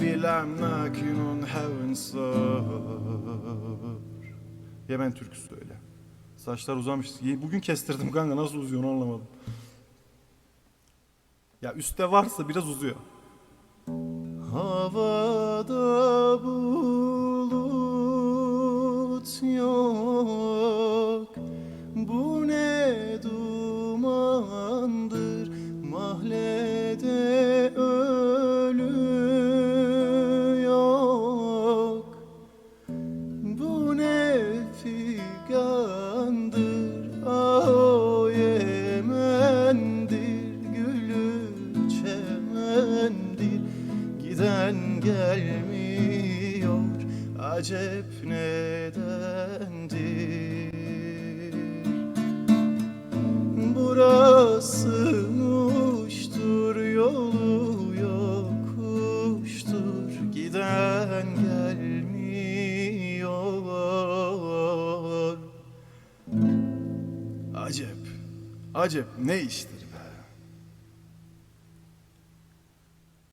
Vilem nakinun heaven Yemen türküsü öyle. Saçlar uzamış. Bugün kestirdim kanka nasıl uzuyor onu anlamadım. Ya üstte varsa biraz uzuyor. Havada bulut yok Bu ne dumandır Mahlede Giden gelmiyor? Acep nedendir? Burası muştur yolu yokuştur. Giden gelmiyor. Acep, acep ne iştir